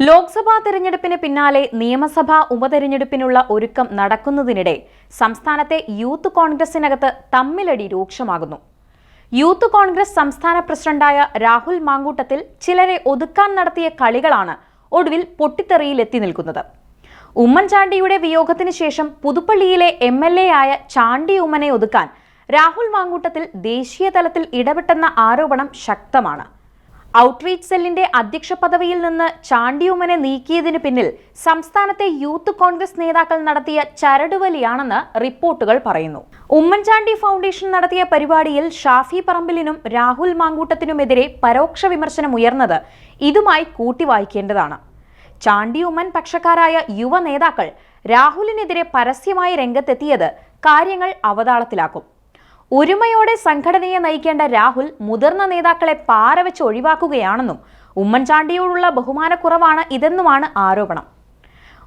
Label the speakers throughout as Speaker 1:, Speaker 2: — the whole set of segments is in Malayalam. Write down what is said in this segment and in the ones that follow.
Speaker 1: ലോക്സഭാ തെരഞ്ഞെടുപ്പിന് പിന്നാലെ നിയമസഭാ ഉപതെരഞ്ഞെടുപ്പിനുള്ള ഒരുക്കം നടക്കുന്നതിനിടെ സംസ്ഥാനത്തെ യൂത്ത് കോൺഗ്രസിനകത്ത് തമ്മിലടി രൂക്ഷമാകുന്നു. യൂത്ത് കോൺഗ്രസ് സംസ്ഥാന പ്രസിഡന്റായ രാഹുൽ മാങ്കൂട്ടത്തിൽ ചിലരെ ഒതുക്കാൻ നടത്തിയ കളികളാണ് ഒടുവിൽ പൊട്ടിത്തെറിയിലെത്തി നിൽക്കുന്നത്. ഉമ്മൻചാണ്ടിയുടെ വിയോഗത്തിന് ശേഷം പുതുപ്പള്ളിയിലെ എം എൽ എ ആയ ചാണ്ടി ഉമ്മനെ ഒതുക്കാൻ രാഹുൽ മാങ്കൂട്ടത്തിൽ ദേശീയ തലത്തിൽ ഇടപെട്ടെന്ന ആരോപണം ശക്തമാണ്. ഔട്ട്റീച്ച് സെല്ലിന്റെ അധ്യക്ഷ പദവിയിൽ നിന്ന് ചാണ്ടിയുമ്മനെ നീക്കിയതിന് പിന്നിൽ സംസ്ഥാനത്തെ യൂത്ത് കോൺഗ്രസ് നേതാക്കൾ നടത്തിയ ചരടുവലിയാണെന്ന് റിപ്പോർട്ടുകൾ പറയുന്നു. ഉമ്മൻചാണ്ടി ഫൗണ്ടേഷൻ നടത്തിയ പരിപാടിയിൽ ഷാഫി പറമ്പിലിനും രാഹുൽ മാങ്കൂട്ടത്തിനുമെതിരെ പരോക്ഷ വിമർശനം ഉയർന്നത് ഇതുമായി കൂട്ടിവായിക്കേണ്ടതാണ്. ചാണ്ടിയുമ്മൻ പക്ഷക്കാരായ യുവ നേതാക്കൾ രാഹുലിനെതിരെ പരസ്യമായി രംഗത്തെത്തിയത് കാര്യങ്ങൾ അവതാളത്തിലാക്കും. ഒരുമയോടെ സംഘടനയെ നയിക്കേണ്ട രാഹുൽ മുതിർന്ന നേതാക്കളെ പാരവെച്ച് ഒഴിവാക്കുകയാണെന്നും ഉമ്മൻചാണ്ടിയോടുള്ള ബഹുമാനക്കുറവാണ് ഇതെന്നുമാണ് ആരോപണം.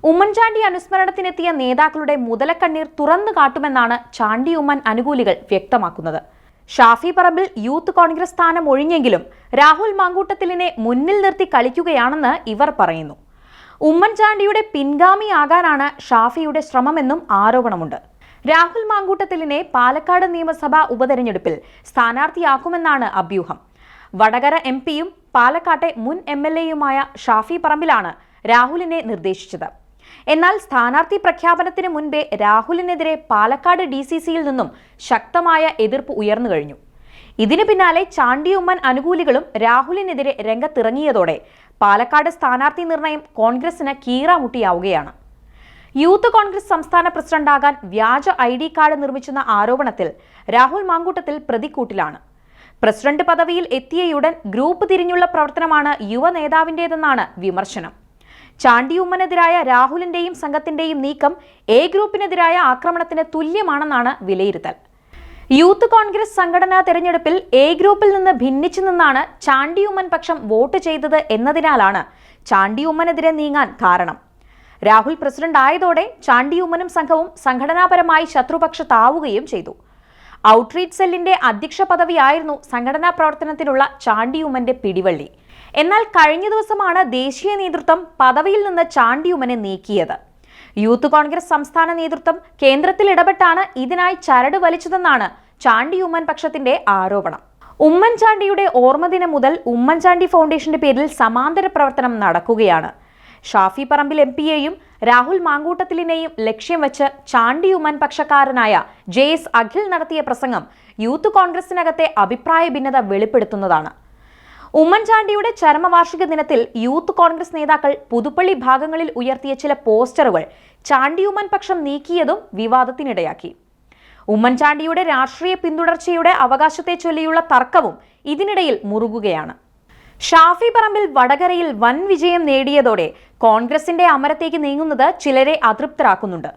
Speaker 1: ഉമ്മൻചാണ്ടി അനുസ്മരണത്തിനെത്തിയ നേതാക്കളുടെ മുതലക്കണ്ണീർ തുറന്നു കാട്ടുമെന്നാണ് ചാണ്ടി ഉമ്മൻ അനുകൂലികൾ വ്യക്തമാക്കുന്നത്. ഷാഫി പറമ്പിൽ യൂത്ത് കോൺഗ്രസ് സ്ഥാനം ഒഴിഞ്ഞെങ്കിലും രാഹുൽ മാങ്കൂട്ടത്തിലിനെ മുന്നിൽ നിർത്തി കളിക്കുകയാണെന്ന് ഇവർ പറയുന്നു. ഉമ്മൻചാണ്ടിയുടെ പിൻഗാമിയാകാനാണ് ഷാഫിയുടെ ശ്രമമെന്നും ആരോപണമുണ്ട്. രാഹുൽ മാങ്കൂട്ടത്തിലിനെ പാലക്കാട് നിയമസഭാ ഉപതെരഞ്ഞെടുപ്പിൽ സ്ഥാനാർത്ഥിയാക്കുമെന്നാണ് അഭ്യൂഹം. വടകര എം പിയും പാലക്കാട്ടെ മുൻ എം എൽ എയുമായ ഷാഫി പറമ്പിലാണ് രാഹുലിനെ നിർദ്ദേശിച്ചത്. എന്നാൽ സ്ഥാനാർത്ഥി പ്രഖ്യാപനത്തിന് മുൻപേ രാഹുലിനെതിരെ പാലക്കാട് ഡി സി സിയിൽ നിന്നും ശക്തമായ എതിർപ്പ് ഉയർന്നു കഴിഞ്ഞു. ഇതിനു പിന്നാലെ ചാണ്ടിയുമ്മൻ അനുകൂലികളും രാഹുലിനെതിരെ രംഗത്തിറങ്ങിയതോടെ പാലക്കാട് സ്ഥാനാർത്ഥി നിർണയം കോൺഗ്രസിന് കീറാമുട്ടിയാവുകയാണ്. യൂത്ത് കോൺഗ്രസ് സംസ്ഥാന പ്രസിഡന്റാകാൻ വ്യാജ ഐ ഡി കാർഡ് നിർമ്മിച്ചെന്ന ആരോപണത്തിൽ രാഹുൽ മാങ്കൂട്ടത്തിൽ പ്രതിക്കൂട്ടിലാണ്. പ്രസിഡന്റ് പദവിയിൽ എത്തിയയുടൻ ഗ്രൂപ്പ് തിരിഞ്ഞുള്ള പ്രവർത്തനമാണ് യുവ നേതാവിന്റേതെന്നാണ് വിമർശനം. ചാണ്ടിയുമ്മനെതിരായ രാഹുലിന്റെയും സംഘത്തിന്റെയും നീക്കം എ ഗ്രൂപ്പിനെതിരായ ആക്രമണത്തിന് തുല്യമാണെന്നാണ് വിലയിരുത്തൽ. യൂത്ത് കോൺഗ്രസ് സംഘടനാ തെരഞ്ഞെടുപ്പിൽ എ ഗ്രൂപ്പിൽ നിന്ന് ഭിന്നിച്ചു നിന്നാണ് ചാണ്ടിയുമ്മൻ പക്ഷം വോട്ട് ചെയ്തത് എന്നതിനാലാണ് ചാണ്ടിയുമ്മനെതിരെ നീങ്ങാൻ കാരണം. രാഹുൽ പ്രസിഡന്റ് ആയതോടെ ചാണ്ടിയുമ്മനും സംഘവും സംഘടനാപരമായി ശത്രുപക്ഷത്താവുകയും ചെയ്തു. ഔട്ട്റീച്ച് സെല്ലിന്റെ അധ്യക്ഷ പദവിയായിരുന്നു സംഘടനാ പ്രവർത്തനത്തിനുള്ള ചാണ്ടിയുമ്മന്റെ പിടിവള്ളി. എന്നാൽ കഴിഞ്ഞ ദിവസമാണ് ദേശീയ നേതൃത്വം പദവിയിൽ നിന്ന് ചാണ്ടിയുമ്മനെ നീക്കിയത്. യൂത്ത് കോൺഗ്രസ് സംസ്ഥാന നേതൃത്വം കേന്ദ്രത്തിൽ ഇടപെട്ടാണ് ഇതിനായി ചരട് വലിച്ചതെന്നാണ് ചാണ്ടിയുമ്മൻ പക്ഷത്തിന്റെ ആരോപണം. ഉമ്മൻചാണ്ടിയുടെ ഓർമ്മദിനം മുതൽ ഉമ്മൻചാണ്ടി ഫൗണ്ടേഷന്റെ പേരിൽ സമാന്തര പ്രവർത്തനം നടക്കുകയാണ്. ഷാഫി പറമ്പിൽ എം പിയെയും രാഹുൽ മാങ്കൂട്ടത്തിലിനെയും ലക്ഷ്യം വെച്ച് ചാണ്ടി ഉമ്മൻ പക്ഷക്കാരനായ ജെ എസ് അഖിൽ നടത്തിയ പ്രസംഗം യൂത്ത് കോൺഗ്രസിനകത്തെ അഭിപ്രായ ഭിന്നത വെളിപ്പെടുത്തുന്നതാണ്. ഉമ്മൻചാണ്ടിയുടെ ചരമവാർഷിക ദിനത്തിൽ യൂത്ത് കോൺഗ്രസ് നേതാക്കൾ പുതുപ്പള്ളി ഭാഗങ്ങളിൽ ഉയർത്തിയ ചില പോസ്റ്ററുകൾ ചാണ്ടി ഉമ്മൻ പക്ഷം നീക്കിയതും വിവാദത്തിനിടയാക്കി. ഉമ്മൻചാണ്ടിയുടെ രാഷ്ട്രീയ പിന്തുടർച്ചയുടെ അവകാശത്തെ ചൊല്ലിയുള്ള തർക്കവും ഇതിനിടയിൽ മുറുകുകയാണ്. ഷാഫി പറമ്പിൽ വടകരയിൽ വൻ വിജയം നേടിയതോടെ കോൺഗ്രസിന്റെ അമരത്തേക്ക് നീങ്ങുന്നത് ചിലരെ അതൃപ്തരാക്കുന്നുണ്ട്.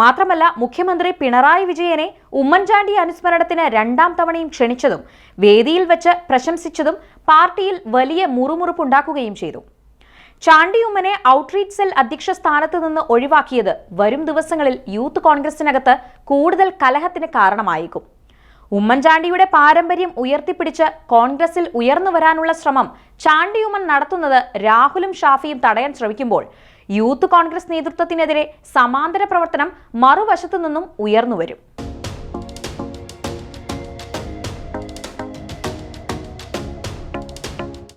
Speaker 1: മാത്രമല്ല മുഖ്യമന്ത്രി പിണറായി വിജയനെ ഉമ്മൻചാണ്ടി അനുസ്മരണത്തിന് രണ്ടാം തവണയും ക്ഷണിച്ചതും വേദിയിൽ വെച്ച് പ്രശംസിച്ചതും പാർട്ടിയിൽ വലിയ മുറുമുറുപ്പുണ്ടാക്കുകയും ചെയ്തു. ചാണ്ടിയുമ്മനെ ഔട്ട്റീച്ച് സെൽ അധ്യക്ഷ സ്ഥാനത്ത് നിന്ന് ഒഴിവാക്കിയത് വരും ദിവസങ്ങളിൽ യൂത്ത് കോൺഗ്രസിനകത്ത് കൂടുതൽ കലഹത്തിന് കാരണമായേക്കും. ഉമ്മൻചാണ്ടിയുടെ പാരമ്പര്യം ഉയർത്തിപ്പിടിച്ച് കോൺഗ്രസിൽ ഉയർന്നു വരാനുള്ള ശ്രമം ചാണ്ടിയുമ്മൻ നടത്തുന്നത് രാഹുലും ഷാഫിയും തടയാൻ ശ്രമിക്കുമ്പോൾ യൂത്ത് കോൺഗ്രസ് നേതൃത്വത്തിനെതിരെ സമാന്തര പ്രവർത്തനം മറുവശത്തു നിന്നും ഉയർന്നുവരും